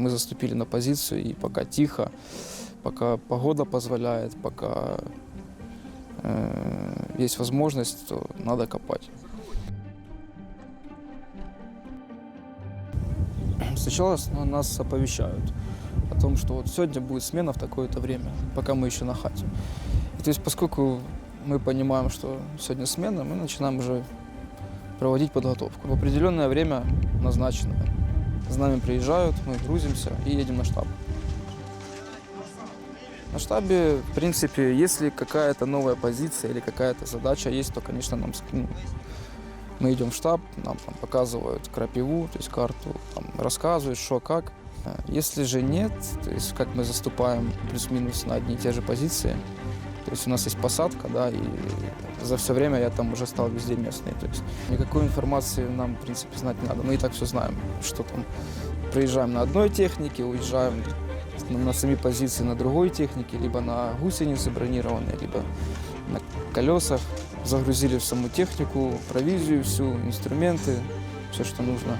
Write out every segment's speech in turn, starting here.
Мы заступили на позицию, и пока тихо, пока погода позволяет, пока э, есть возможность, то надо копать. Сначала нас оповещают о том, что вот сегодня будет смена в такое-то время, пока мы еще на хате. И то есть поскольку мы понимаем, что сегодня смена, мы начинаем уже проводить подготовку. В определенное время назначенное. За нами приезжают, мы грузимся и едем на штаб. На штабе, в принципе, если какая-то новая позиция или какая-то задача есть, то, конечно, нам ну, мы идем в штаб, нам там показывают крапиву, то есть карту, там, рассказывают, что как. Э, Если же нет, то есть как мы заступаем плюс-минус на одни и те же позиции, то есть у нас есть посадка, да, и за все время я там уже стал везде местный. То есть никакой информации нам, в принципе, знать не надо. Мы и так все знаем, что там приезжаем на одной технике, уезжаем на, сами позиции на другой технике, либо на гусеницы бронированные, либо на колесах. Загрузили в саму технику, провизию всю, инструменты, все, что нужно.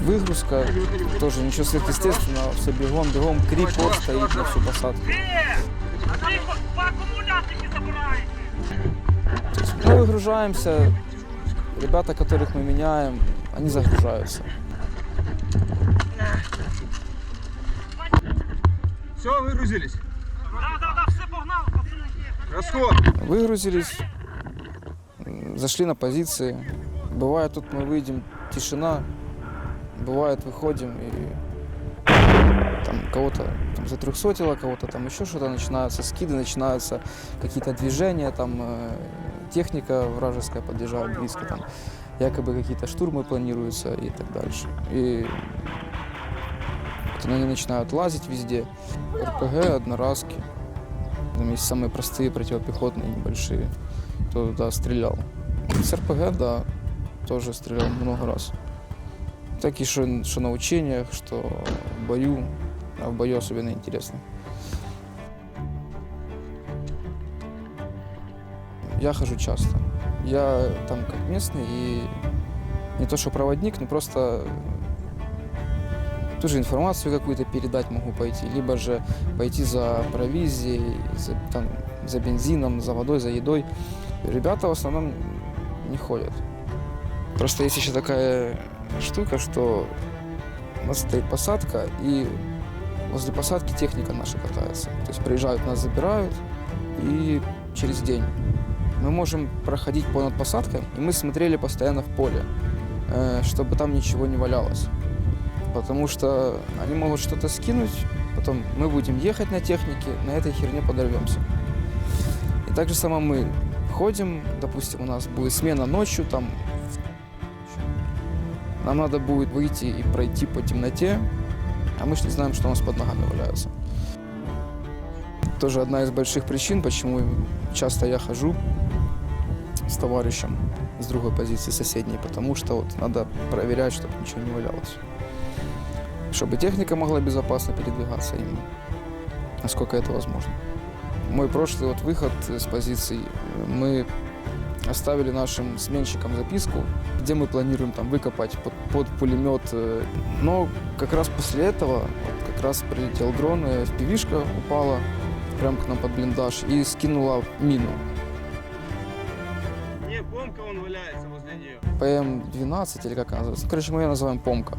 Выгрузка тоже ничего сверхъестественного, все бегом, бегом, крик, вот стоит на всю посадку. Мы выгружаемся, ребята, которых мы меняем, они загружаются. Все, выгрузились. Да, да, да, все погнали, пацани. Расход. Выгрузились, зашли на позиции. Бывает, тут мы выйдем, тишина. Бывает, выходим и там кого-то там затрехсотило, кого-то там еще что-то начинаются, скиды, начинаются какие-то движения, там э, техника вражеская подъезжает близко, там якобы какие-то штурмы планируются и так дальше. И они начинают лазить везде. РПГ, одноразки. Там есть самые простые противопехотные, небольшие. Кто туда стрелял. С РПГ, да, тоже стрелял много раз. Так и что, что на учениях, что в бою. А в бою особенно интересно. Я хожу часто. Я там как местный и не то что проводник, но просто ту же информацию какую-то передать могу пойти, либо же пойти за провизией, за, там, за бензином, за водой, за едой. Ребята в основном не ходят. Просто есть еще такая штука, что у нас стоит посадка, и возле посадки техника наша катается. То есть приезжают, нас забирают, и через день мы можем проходить понад посадкой, и мы смотрели постоянно в поле, э, чтобы там ничего не валялось. Потому что они могут что-то скинуть, потом мы будем ехать на технике, на этой херне подорвемся. И так же само мы ходим, допустим, у нас будет смена ночью, там нам надо будет выйти и пройти по темноте, а мы же не знаем, что у нас под ногами валяется. Тоже одна из больших причин, почему часто я хожу с товарищем с другой позиции соседней, потому что вот надо проверять, чтобы ничего не валялось. Чтобы техника могла безопасно передвигаться именно, насколько это возможно. Мой прошлый вот выход с позиций, мы оставили нашим сменщикам записку, где мы планируем там выкопать под, под пулемет. э, Но как раз после этого, вот как раз прилетел дрон, э, впивишка упала прямо к нам под блиндаж и скинула мину. Не, помка он валяется возле нее. ПМ-12 или как она называется. Короче, мы ее называем помка.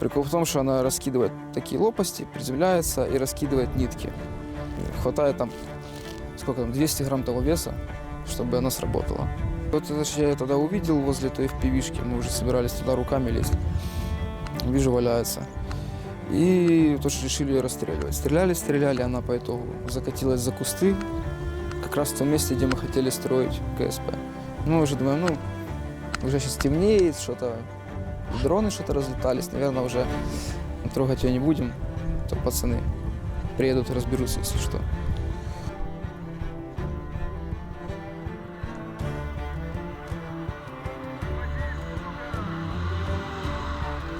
Прикол в том, что она раскидывает такие лопасти, приземляется и раскидывает нитки. И Хватает там, сколько там, 200 грамм того веса, чтобы она сработала. Вот это я тогда увидел возле той впивишки, мы уже собирались туда руками лезть. Вижу, валяется. И тоже решили ее расстреливать. Стреляли, стреляли, она по итогу закатилась за кусты, как раз в том месте, где мы хотели строить КСП. Мы уже думаем, ну, уже сейчас темнеет, что-то дроны что-то разлетались, наверное, уже трогать ее не будем, то пацаны приедут и разберутся, если что.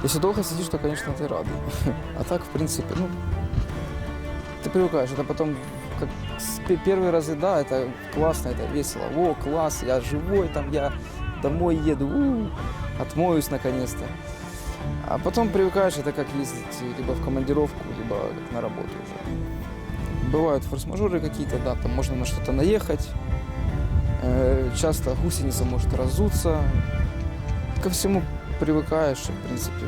Если долго сидишь, то, конечно, ты рад. А так, в принципе, ну, ты привыкаешь. Это потом, как с пе- первые разы, да, это классно, это весело. О, класс, я живой, там, я домой еду, у, отмоюсь наконец-то. А потом привыкаешь, это как ездить либо в командировку, либо как на работу уже. Бывают форс-мажоры какие-то, да, там можно на что-то наехать. Э, Часто гусеница может разуться. Ко всему привыкаешь, в принципе,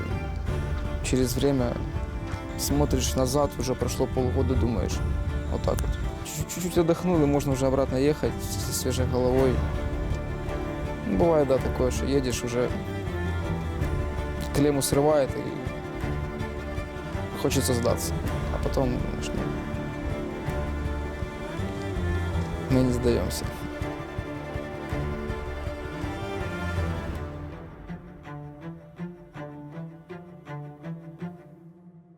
через время смотришь назад, уже прошло полгода, думаешь, вот так вот. Чуть- Чуть-чуть отдохнул, и можно уже обратно ехать со свежей головой. Ну, Бывает, да, такое, что едешь уже, клемму срывает, и хочется сдаться. А потом, думаешь, ну, мы не сдаемся.